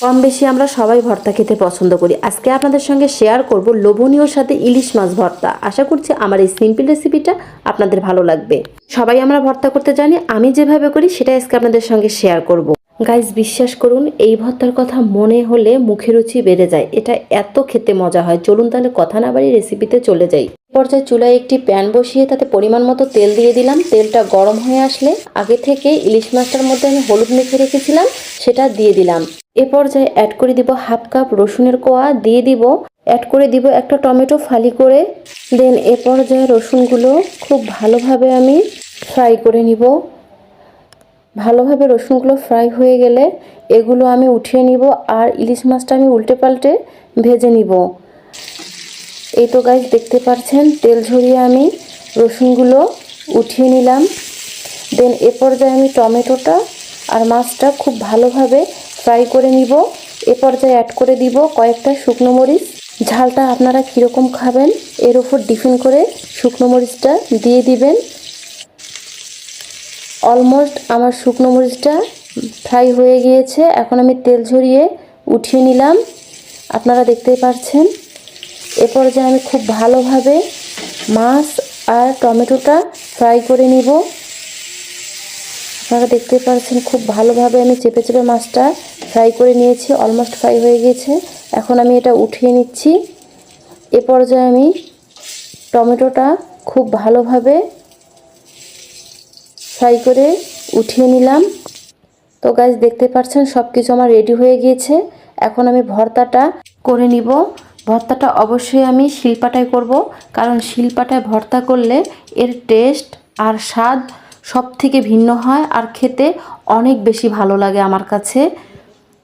কম বেশি আমরা সবাই ভর্তা খেতে পছন্দ করি। আজকে আপনাদের সঙ্গে শেয়ার করব লোভনীয় সাথে ইলিশ মাছ ভর্তা। আশা করছি আমার এই সিম্পল রেসিপিটা আপনাদের ভালো লাগবে। সবাই আমরা ভর্তা করতে জানি, আমি যেভাবে করি সেটা আজকে আপনাদের সঙ্গে শেয়ার করব। গাইজ বিশ্বাস করুন, এই ভর্তার কথা মনে হলে মুখে রুচি বেড়ে যায়। এটা এত খেতে মজা হয়। চলুন তাহলে কথা না বাড়ি রেসিপিতে চলে যাই। পর্যায়ে চুলায় একটি প্যান বসিয়ে তাতে পরিমাণ মতো তেল দিয়ে দিলাম। তেলটা গরম হয়ে আসলে আগে থেকে ইলিশ মাছটার মধ্যে আমি হলুদ মেখে রেখেছিলাম, সেটা দিয়ে দিলাম। এ পর্যায়ে অ্যাড করে দিব হাফ কাপ রসুনের কোয়া, দিয়ে দিব অ্যাড করে দিব একটা টমেটো ফালি করে। দেন এ পর্যায়ে রসুনগুলো খুব ভালোভাবে আমি ফ্রাই করে নিব। ভালোভাবে রসুনগুলো ফ্রাই হয়ে গেলে এগুলো আমি উঠিয়ে নিব আর ইলিশ মাছটা আমি উল্টে পাল্টে ভেজে নিব। এই তো গাছ দেখতে পাচ্ছেন তেল ঝরিয়ে আমি রসুনগুলো উঠিয়ে নিলাম। দেন এ পর্যায়ে আমি টমেটোটা আর মাছটা খুব ভালোভাবে ফ্রাই করে নিব। এ পর্যায়ে অ্যাড করে দিব কয়েকটা শুকনো মরিচ। ঝালটা আপনারা কীরকম খাবেন, এর উপর ডিপেন্ড করে শুকনো মরিচটা দিয়ে দিবেন। অলমোস্ট আমার শুকনো মরিচটা ফ্রাই হয়ে গিয়েছে। এখন আমি তেল ঝরিয়ে উঠিয়ে নিলাম। আপনারা দেখতেই পাচ্ছেন এ পর্যায়ে আমি খুব ভালোভাবে মাছ আর টমেটোটা ফ্রাই করে নিব। আপনারা দেখতে পাচ্ছেন খুব ভালোভাবে আমি চেপে চেপে মাছটা ফ্রাই করে নিয়েছি অলমোস্ট ফ্রাই হয়ে গিয়েছে। এখন আমি এটা উঠিয়ে নিচ্ছি। এ পর্যায়ে আমি টমেটোটা খুব ভালোভাবে ফ্রাই করে উঠিয়ে নিলাম। তো গাছ দেখতে পাচ্ছেন সব কিছু আমার রেডি হয়ে গিয়েছে। এখন আমি ভর্তাটা করে নিব। ভর্তাটা অবশ্যই আমি শিলপাটায় করব, কারণ শিলপাটায় ভর্তা করলে এর টেস্ট আর স্বাদ সব থেকে ভিন্ন হয় আর খেতে অনেক বেশি ভালো লাগে আমার কাছে।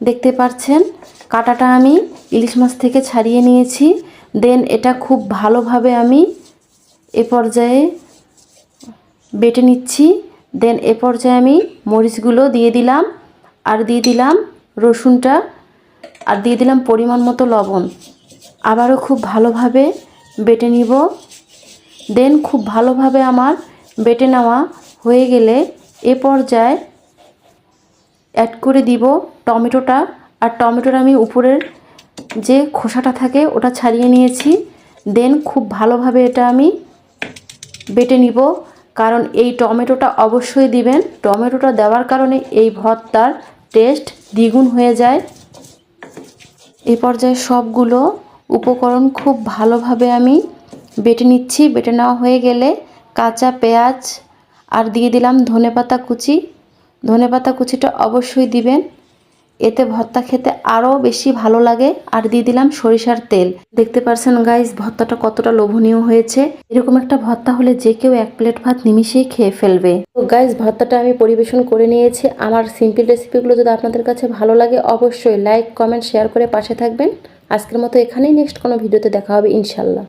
দেখতে পাচ্ছেন কাটাটা আমি ইলিশ মাছ থেকে ছাড়িয়ে নিয়েছি। দেন এটা খুব ভালোভাবে আমি এ পর্যায়ে বেটে নিচ্ছি। দেন এ পর্যায়ে আমি মরিচগুলো দিয়ে দিলাম আর দিয়ে দিলাম রসুনটা আর দিয়ে দিলাম পরিমাণ মতো লবণ। আবারও খুব ভালোভাবে বেটে নিব। দেন খুব ভালোভাবে আমার বেটে নেওয়া হয়ে গেলে এ পর্যায়ে অ্যাড করে দিব টমেটোটা। আর টমেটোর আমি উপরের যে খোসাটা থাকে ওটা ছাড়িয়ে নিয়েছি। দেন খুব ভালোভাবে এটা আমি বেটে নিব। কারণ এই টমেটোটা অবশ্যই দিবেন। টমেটোটা দেওয়ার কারণে এই ভর্তার টেস্ট দ্বিগুণ হয়ে যায়। এ পর্যায়ে সবগুলো উপকরণ খুব ভালোভাবে আমি বেটে নিচ্ছি। বেটে নেওয়া হয়ে গেলে কাঁচা পেঁয়াজ আর দিয়ে দিলাম ধনেপাতা কুচি। ধনেপাতা কুচিটা অবশ্যই দিবেন। এতে ভর্তা খেতে আরও বেশি ভালো লাগে। আর দিয়ে দিলাম সরিষার তেল। দেখতে পারছেন গাইস ভর্তাটা কতটা লোভনীয় হয়েছে। এরকম একটা ভর্তা হলে যে কেউ এক প্লেট ভাত নিমিশেই খেয়ে ফেলবে। তো গাইস ভর্তাটা আমি পরিবেশন করে নিয়েছি। আমার সিম্পল রেসিপিগুলো যদি আপনাদের কাছে ভালো লাগে, অবশ্যই লাইক কমেন্ট শেয়ার করে পাশে থাকবেন। আজকের মতো এখানেই নেক্সট কোনো ভিডিওতে দেখা হবে, ইনশাল্লাহ।